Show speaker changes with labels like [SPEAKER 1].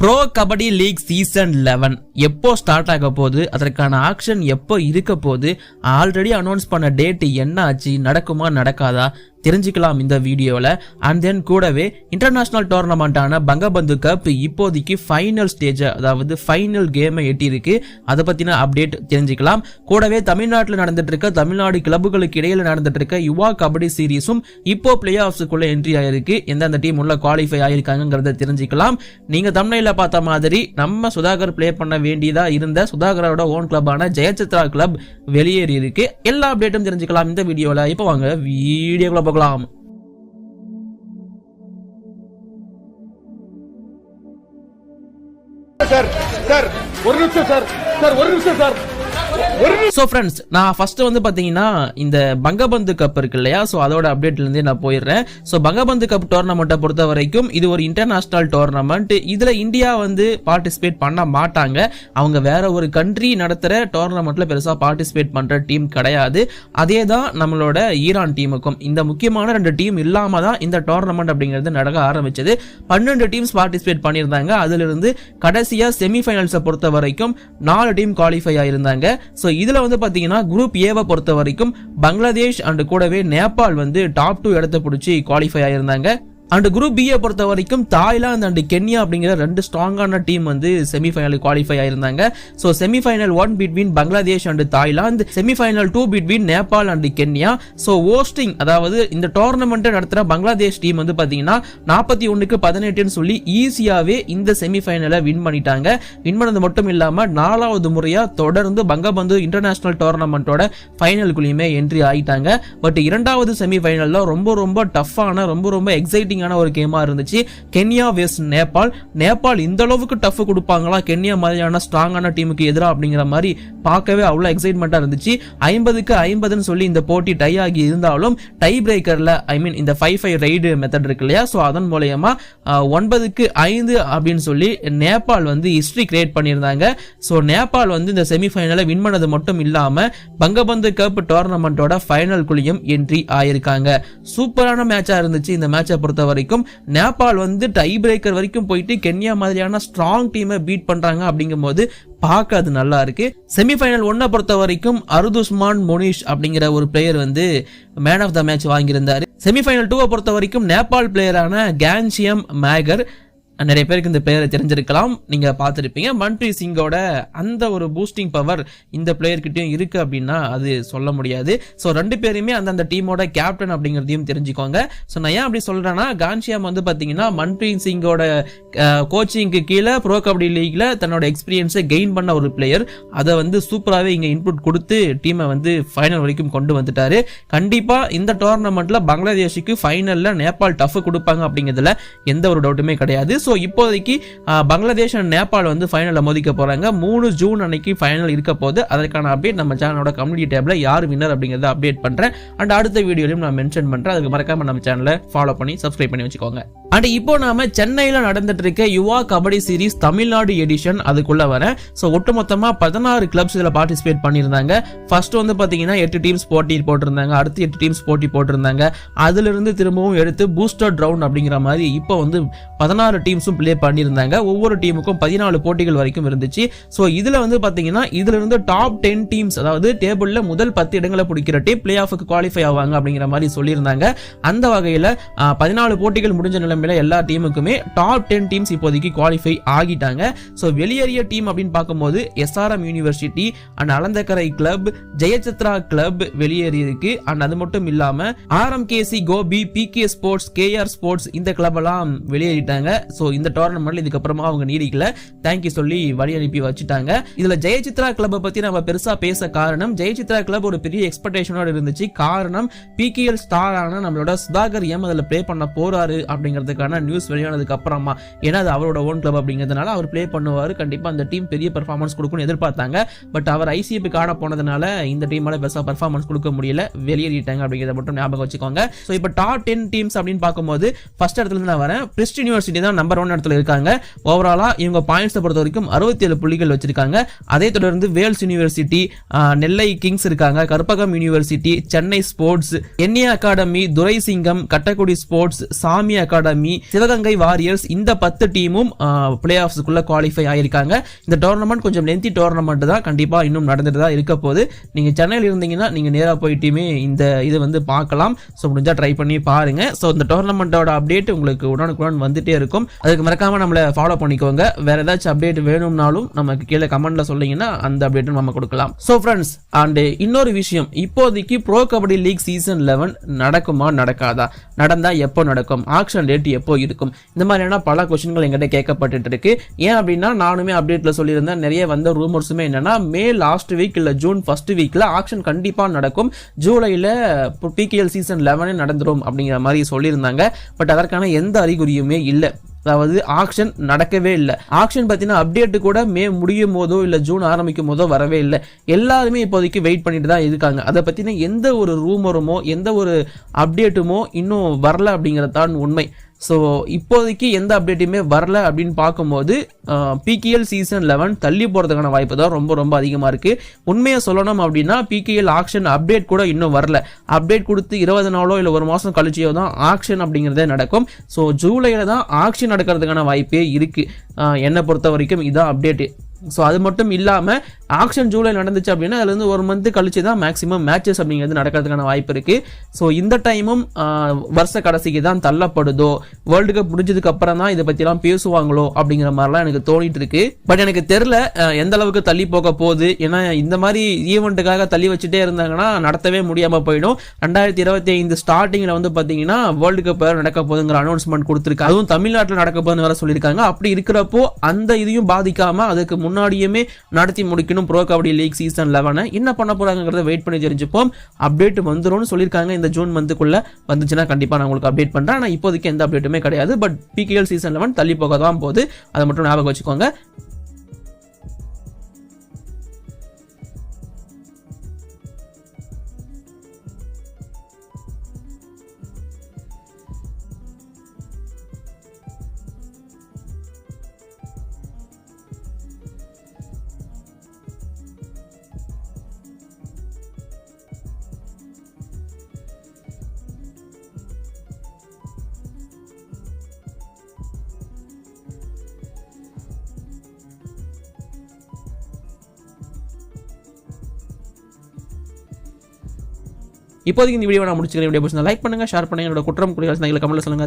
[SPEAKER 1] Pro kabaddi league season eleven எப்போ start ஆக போகுது? அதற்கான ஆக்ஷன் எப்போ இருக்க போகுது? ஆல்ரெடி அனௌன்ஸ் பண்ண டேட் என்ன ஆச்சு? நடக்குமா நடக்காதா? தெரிஞ்சுக்கலாம் இந்த வீடியோவில் அண்ட் தென் கூடவே இன்டர்நேஷ்னல் டோர்னமெண்ட்டான பங்கபந்து கப் இப்போதைக்கு ஃபைனல் ஸ்டேஜ் அதாவது ஃபைனல் கேமை எட்டியிருக்கு. அதை பற்றின அப்டேட் தெரிஞ்சுக்கலாம். கூடவே தமிழ்நாட்டில் நடந்துட்டு இருக்க தமிழ்நாடு கிளப்புகளுக்கு இடையில் நடந்துட்டு இருக்க யுவா கபடி சீரீஸும் இப்போ பிளே ஆஃப்ஸுக்குள்ளே என்ட்ரி ஆயிருக்கு. எந்தெந்த டீம் உள்ள குவாலிஃபை ஆயிருக்காங்கிறத தெரிஞ்சுக்கலாம். நீங்கள் தமிழில் பார்த்த மாதிரி நம்ம சுதாகர் ப்ளே பண்ண வேண்டியதாக இருந்த சுதாகரோட ஓன் கிளப்பான ஜெயசித்ரா கிளப் வெளியேறி இருக்கு எல்லா அப்டேட்டும் தெரிஞ்சுக்கலாம் இந்த வீடியோவில் இப்போ வாங்க வீடியோக்குள்ள போகலாம்.
[SPEAKER 2] சார் சார் ஒரு நிமிஷம் சார். சார் ஒரு நிமிஷம் சார்.
[SPEAKER 1] ஸோ ஃப்ரெண்ட்ஸ் நான் ஃபர்ஸ்ட் வந்து பார்த்தீங்கன்னா இந்த பங்கபந்து கப் இருக்கு இல்லையா? ஸோ அதோட அப்டேட்லேருந்தே நான் போயிடுறேன். ஸோ பங்கபந்து கப் டோர்னமெண்ட்டை பொறுத்த வரைக்கும் இது ஒரு இன்டர்நேஷ்னல் டோர்னமெண்ட் இதில் இந்தியா வந்து பார்ட்டிசிபேட் பண்ண மாட்டாங்க. அவங்க வேற ஒரு கண்ட்ரி நடத்துகிற டோர்னமெண்ட்டில் பெருசாக பார்ட்டிசிபேட் பண்ணுற டீம் கிடையாது. அதே தான் நம்மளோட ஈரான் டீமுக்கும் இந்த முக்கியமான ரெண்டு டீம் இல்லாமல் தான் இந்த டோர்னமெண்ட் அப்படிங்கிறது நடக்க ஆரம்பிச்சது. பன்னெண்டு டீம்ஸ் பார்ட்டிசிபேட் பண்ணியிருந்தாங்க. அதிலிருந்து கடைசியாக செமிஃபைனல்ஸை பொறுத்த வரைக்கும் நாலு டீம் குவாலிஃபை ஆயிருந்தாங்க. ஸோ இதில் வந்து பார்த்தீங்கன்னா குரூப் ஏவை பொறுத்த வரைக்கும் பங்களாதேஷ் அண்ட் கூடவே நேபாள் வந்து டாப் டூ இடத்த பிடிச்சி குவாலிஃபை ஆயிருந்தாங்க. அண்ட் குரூப் பியை பொறுத்த வரைக்கும் தாய்லாந்து அண்ட் கென்யா அப்படிங்கிற ரெண்டு ஸ்ட்ராங்கான டீம் வந்து semifinal qualify ஆயிருந்தாங்க. So semifinal one between Bangladesh and Thailand semifinal two between Nepal and Kenya. So hosting அதாவது இந்த டோர்னமெண்ட்டை நடத்துகிற பங்களாதேஷ் டீம் வந்து பார்த்தீங்கன்னா நாற்பத்தி ஒன்றுக்கு பதினெட்டுன்னு சொல்லி ஈஸியாகவே இந்த செமிஃபைனலை வின் பண்ணிட்டாங்க. வின் பண்ணது மட்டும் இல்லாமல் நாலாவது முறையாக தொடர்ந்து பங்கபந்து இன்டர்நேஷனல் டோர்னமெண்ட்டோட ஃபைனலுக்குள்ளேயுமே என்ட்ரி ஆகிட்டாங்க பட் இரண்டாவது செமிஃபைனலில் ரொம்ப ரொம்ப டஃப்பான ரொம்ப ரொம்ப எக்ஸைட்டிங் இன்ட்ரெஸ்டிங்கான ஒரு கேமாக இருந்துச்சு. கென்யா வெஸ்ட் நேபாள் நேபாள் இந்த அளவுக்கு டஃப் கொடுப்பாங்களா? கென்யா மாதிரியான ஸ்ட்ராங்கான டீமுக்கு எதிராக அப்படிங்கிற மாதிரி பார்க்கவே அவ்வளோ எக்ஸைட்மெண்ட்டாக இருந்துச்சு. ஐம்பதுக்கு ஐம்பதுன்னு சொல்லி இந்த போட்டி டை ஆகி இருந்தாலும் டை பிரேக்கரில் ஐ மீன் இந்த ஃபைவ் ஃபைவ் ரைடு மெத்தட் இருக்கு இல்லையா? ஸோ அதன் மூலயமா ஒன்பதுக்கு ஐந்து அப்படின்னு சொல்லி நேபாள் வந்து ஹிஸ்ட்ரி கிரியேட் பண்ணியிருந்தாங்க. ஸோ நேபாள் வந்து இந்த செமிஃபைனலை வின் பண்ணது மட்டும் இல்லாமல் பங்கபந்து கப் டோர்னமெண்ட்டோட ஃபைனல் குழியும் என்ட்ரி ஆயிருக்காங்க. சூப்பரான மேட்சாக இருந்துச்சு. இந்த மேட்சை பொறுத்தவரை வரைக்கும் நேபாள் வந்து டை பிரேக்கர் வரைக்கும் போயிட்டு கென்யா மாதிரியான ஸ்ட்ராங் டீமை பீட் பண்ணுறாங்க அப்படிங்கும்போது பார்க்க அது நல்லா இருக்கு. செமிஃபைனல் ஒன்னை பொறுத்த வரைக்கும் அருதுஸ்மான் மொனிஷ் அப்படிங்கிற ஒரு பிளேயர் வந்து மேன் ஆஃப் த மேட்ச் வாங்கியிருந்தாரு. செமிஃபைனல் டூவை பொறுத்த வரைக்கும் நேபாள் பிளேயரான கேன்சியம் மேகர் நிறைய பேருக்கு இந்த பிளேயரை தெரிஞ்சிருக்கலாம். நீங்கள் பார்த்துருப்பீங்க. மன்ப்ரீத் சிங்கோட அந்த ஒரு பூஸ்டிங் பவர் இந்த பிளேயர்கிட்டையும் இருக்கு அப்படின்னா அது சொல்ல முடியாது. ஸோ ரெண்டு பேருமே அந்தந்த டீமோட கேப்டன் அப்படிங்கிறதையும் தெரிஞ்சுக்கோங்க. ஸோ நான் ஏன் அப்படி சொல்கிறேன்னா கான்ஷியாம் வந்து பார்த்தீங்கன்னா மன்ப்ரீத் சிங்கோட கோச்சிங்க்கு கீழே ப்ரோ கபடி லீக்ல தன்னோட எக்ஸ்பீரியன்ஸை கெயின் பண்ண ஒரு பிளேயர் அதை வந்து சூப்பராகவே இங்கே இன்புட் கொடுத்து டீமை வந்து ஃபைனல் வரைக்கும் கொண்டு வந்துட்டாரு. கண்டிப்பாக இந்த டோர்னமெண்ட்டில் பங்களாதேஷுக்கு ஃபைனலில் நேபாள் டஃப் கொடுப்பாங்க அப்படிங்கிறதுல எந்த ஒரு டவுட்டுமே கிடையாது. ஸோ இப்போதைக்கு பங்களாதேஷ் அண்ட் நேபாள் வந்து ஃபைனலில் மோதிக்க போறாங்க. மூணு ஜூன் அன்னைக்கு ஃபைனல் இருக்க போது அதற்கான அப்டேட் நம்ம சேனலோட கம்யூனிட்டி டேப்ல யார் வின்னர் அப்படிங்கிறத அப்டேட் பண்றேன். அண்ட் அடுத்த வீடியோலையும் நான் மென்ஷன் பண்றேன். அதுக்கு மறக்காம நம்ம சேனலை ஃபாலோ பண்ணி சப்ஸ்கிரைப் பண்ணி வச்சுக்கோங்க. அண்ட் இப்போ நாம சென்னையில் நடந்துட்டு இருக்க யுவா கபடி சீரிஸ் தமிழ்நாடு எடிஷன் அதுக்குள்ள வரேன். ஸோ ஒட்டுமொத்தமாக பதினாறு கிளப்ஸ் இதில் பார்ட்டிசிபேட் பண்ணியிருந்தாங்க. ஃபர்ஸ்ட் வந்து பார்த்தீங்கன்னா எட்டு டீம்ஸ் போட்டி போட்டிருந்தாங்க. அடுத்து எட்டு டீம்ஸ் போட்டி போட்டிருந்தாங்க. அதிலிருந்து திரும்பவும் எடுத்து பூஸ்டர் ரவுண்ட் அப்படிங்கிற மாதிரி இப்போ வந்து பதினாறு டீம்ஸும் பிளே பண்ணியிருந்தாங்க. ஒவ்வொரு டீமுக்கும் பதினாலு போட்டிகள் வரைக்கும் இருந்துச்சு. ஸோ இதில் வந்து பார்த்தீங்கன்னா இதுல இருந்து டாப் டென் டீம்ஸ் அதாவது டேபிளில் முதல் பத்து இடங்களை பிடிக்கிற டீம் பிளே ஆஃபுக்கு குவாலிஃபை ஆவாங்க அப்படிங்கிற மாதிரி சொல்லியிருந்தாங்க. அந்த வகையில் பதினாலு போட்டிகள் முடிஞ்ச நிலைமையில எல்லா டீமுக்குமே டாப் டென் டீம்ஸ் இப்போதைக்கு குவாலிஃபை ஆகிட்டாங்க. ஸோ வெளியேறிய டீம் அப்படின்னு பார்க்கும்போது SRM university and Alanthakarai club Jayachitra club வெளியேறி இருக்கு அண்ட் அது மட்டும் இல்லாம RMKC Gopi PK sports KR sports இந்த கிளப் எல்லாம் வெளியேறிட்டாங்க. ஸோ இந்த டோர்னமெண்ட்ல இதுக்கப்புறமா அவங்க நீடிக்கல. தேங்க்யூ சொல்லி வழி அனுப்பி வச்சுட்டாங்க. இதுல ஜெயசித்ரா கிளப்பை பத்தி நம்ம பெருசா பேச காரணம் ஜெயசித்ரா கிளப் ஒரு பெரிய எக்ஸ்பெக்டேஷனோட இருந்துச்சு. காரணம் பிகேஎல் ஸ்டாரான நம்மளோட சுதாகர் எம் அதில் ப்ளே பண்ண போறாரு அப்படிங்கிறதுக்கான நியூஸ் வெளியானதுக்கு அப்புறமா. ஏன்னா அது அவரோட ஓன் கிளப் அப்படிங்கிறதுனால அவர் ப்ளே பண்ணுவார். கண்டிப்பா அந்த டீம் பெரிய பெர்ஃபார்மன்ஸ் கொடுக்கும்னு எதிர்பார்த்தாங்க. பட் அவர் ஐசிஎஃப் காண போனதுனால இந்த டீமால பெருசா பெர்ஃபார்மன்ஸ் கொடுக்க முடியல. வெளியேறிட்டாங்க அப்படிங்கிறத மட்டும் ஞாபகம் வச்சுக்கோங்க. ஸோ இப்போ டாப் டென் டீம்ஸ் அப்படின்னு பார்க்கும்போது ஃபர்ஸ்ட் இடத்துல இருந்து நான் வரேன். பிரிஸ்ட் யூனிவர்சிட்டி தான் நம்ம நம்பர் ஒன் இடத்துல இருக்காங்க. ஓவராலாக இவங்க பாயிண்ட்ஸை பொறுத்த வரைக்கும் அறுபத்தி ஏழு புள்ளிகள் வச்சிருக்காங்க. அதே தொடர்ந்து வேல்ஸ் யூனிவர்சிட்டி நெல்லை கிங்ஸ் இருக்காங்க. Karpagam university Chennai sports NA academy Duraisingam Kattakudi sports Sami academy Sivaganga warriors இந்த பத்து டீமும் பிளே ஆஃப்ஸ்க்குள்ள குவாலிஃபை ஆகியிருக்காங்க இந்த டோர்னமெண்ட் கொஞ்சம் லென்த்தி டோர்னமெண்ட் தான் கண்டிப்பாக இன்னும் நடந்துட்டு தான் இருக்க போது நீங்கள் சென்னையில் இருந்தீங்கன்னா நீங்கள் நேராக போயிட்டுமே இந்த இது வந்து பார்க்கலாம். ஸோ முடிஞ்சால் ட்ரை பண்ணி பாருங்கள் ஸோ இந்த டோர்னமெண்ட்டோட அப்டேட் உங்களுக்கு உடனுக்குடன் வந்துட்டே இருக்கும். அதுக்கு மறக்காமல் நம்மளை ஃபாலோ பண்ணிக்கோங்க. வேற ஏதாச்சும் அப்டேட் வேணும்னாலும் நமக்கு கீழே கமெண்ட்ல சொன்னீங்கன்னா அந்த அப்டேட்டும் நம்ம கொடுக்கலாம். ஸோ ஃப்ரெண்ட்ஸ் அண்ட் இன்னொரு விஷயம். இப்போதைக்கு pro kabaddi league season eleven நடக்குமா நடக்காதா? நடந்தால் எப்போ நடக்கும்? ஆக்ஷன் டேட் எப்போ இருக்கும்? இந்த மாதிரியான பல கொஸ்டின்கள் எங்கிட்ட கேட்கப்பட்டு இருக்கு. ஏன் அப்படின்னா நானுமே அப்டேட்ல சொல்லியிருந்தேன். நிறைய வந்த ரூமர்ஸுமே என்னன்னா மே லாஸ்ட் வீக் இல்லை ஜூன் ஃபர்ஸ்ட் வீக்ல ஆக்ஷன் கண்டிப்பாக நடக்கும். ஜூலையில் பிகேஎல் சீசன் லெவனே நடந்துடும் அப்படிங்கிற மாதிரி சொல்லியிருந்தாங்க. பட் அதற்கான எந்த அறிகுறியுமே இல்லை. அதாவது ஆக்ஷன் நடக்கவே இல்லை. ஆக்ஷன் பார்த்தீங்கன்னா அப்டேட் கூட மே முடியும் போதோ இல்லை ஜூன் ஆரம்பிக்கும் போதோ வரவே இல்லை. எல்லாருமே இப்போதைக்கு வெயிட் பண்ணிட்டு தான் இருக்காங்க. அதை பற்றின எந்த ஒரு ரூமருமோ எந்த ஒரு அப்டேட்டுமோ இன்னும் வரல அப்படிங்கிறது தான் உண்மை. ஸோ இப்போதைக்கு எந்த அப்டேட்டுமே வரல அப்படின்னு பார்க்கும்போது பிகேஎல் சீசன் லெவன் தள்ளி போகிறதுக்கான வாய்ப்பு தான் ரொம்ப ரொம்ப அதிகமாக இருக்குது உண்மையை சொல்லணும் அப்படின்னா பிகேஎல் ஆக்ஷன் அப்டேட் கூட இன்னும் வரல. அப்டேட் கொடுத்து இருபது நாளோ இல்லை ஒரு மாதம் கழிச்சியோ தான் ஆக்ஷன் அப்படிங்கிறதே நடக்கும். ஸோ ஜூலையில் தான் ஆக்ஷன் நடக்கிறதுக்கான வாய்ப்பே இருக்குது என்னை பொறுத்த வரைக்கும் இதுதான் அப்டேட்டு ஸோ அது மட்டும் இல்லாமல் ஆக்ஷன் ஜூலை நடந்துச்சு அப்படின்னா அதுலேருந்து ஒரு மந்த் கழிச்சு தான் மேக்ஸிமம் மேட்சஸ் அப்படிங்கிறது நடக்கிறதுக்கான வாய்ப்பு இருக்குது ஸோ இந்த டைமும் வருஷ கடைசிக்கு தான் தள்ளப்படுதோ வேர்ல்டு கப் முடிஞ்சதுக்கு அப்புறம் தான் இதை பற்றிலாம் பேசுவாங்களோ அப்படிங்கிற மாதிரிலாம் எனக்கு தோணிட்டு இருக்கு. பட் எனக்கு தெரில எந்த அளவுக்கு தள்ளி போக போகுது. ஏன்னா இந்த மாதிரி ஈவெண்ட்டுக்காக தள்ளி வச்சுட்டே இருந்தாங்கன்னா நடத்தவே முடியாமல் போயிடும். ரெண்டாயிரத்தி இருபத்தி ஐந்து ஸ்டார்டிங்கில் வந்து பார்த்தீங்கன்னா வேர்ல்டு கப் நடக்க போகுதுங்கிற அனௌன்ஸ்மெண்ட் கொடுத்துருக்காங்க அதுவும் தமிழ்நாட்டில் நடக்க போகுதுன்னு வேற சொல்லியிருக்காங்க. அப்படி இருக்கிறப்போ அந்த இதையும் பாதிக்காமல் அதுக்கு முன்னாடியுமே நடத்தி முடிக்கணும். ப்ரோ கபடி லீக் சீசன் லெவனை என்ன பண்ண போகிறாங்கிறத வெயிட் பண்ணி தெரிஞ்சுப்போம். அப்டேட் வந்துடும் சொல்லியிருக்காங்க. இந்த ஜூன் மந்த்துக்குள்ளே வந்துச்சுன்னா கண்டிப்பாக நான் உங்களுக்கு அப்டேட் பண்ணுறேன் ஆனால் இப்போதைக்கு எந்த அப்டேட்டுமே கிடையாது. பட் பிகேஎல் சீசன் லெவன் தள்ளி போக தான் போகுது. அதை மட்டும் ஞாபகம் வச்சுக்கோங்க. இப்போதைக்கு இந்த வீடியோ நான் முடிச்சுக்கிறேன். வீடியோ லைக் பண்ணுங்கள் ஷேர் பண்ணுங்கள் என்னோட குற்றம் குடிகள் கமெண்ட்டில் சொல்லுங்க.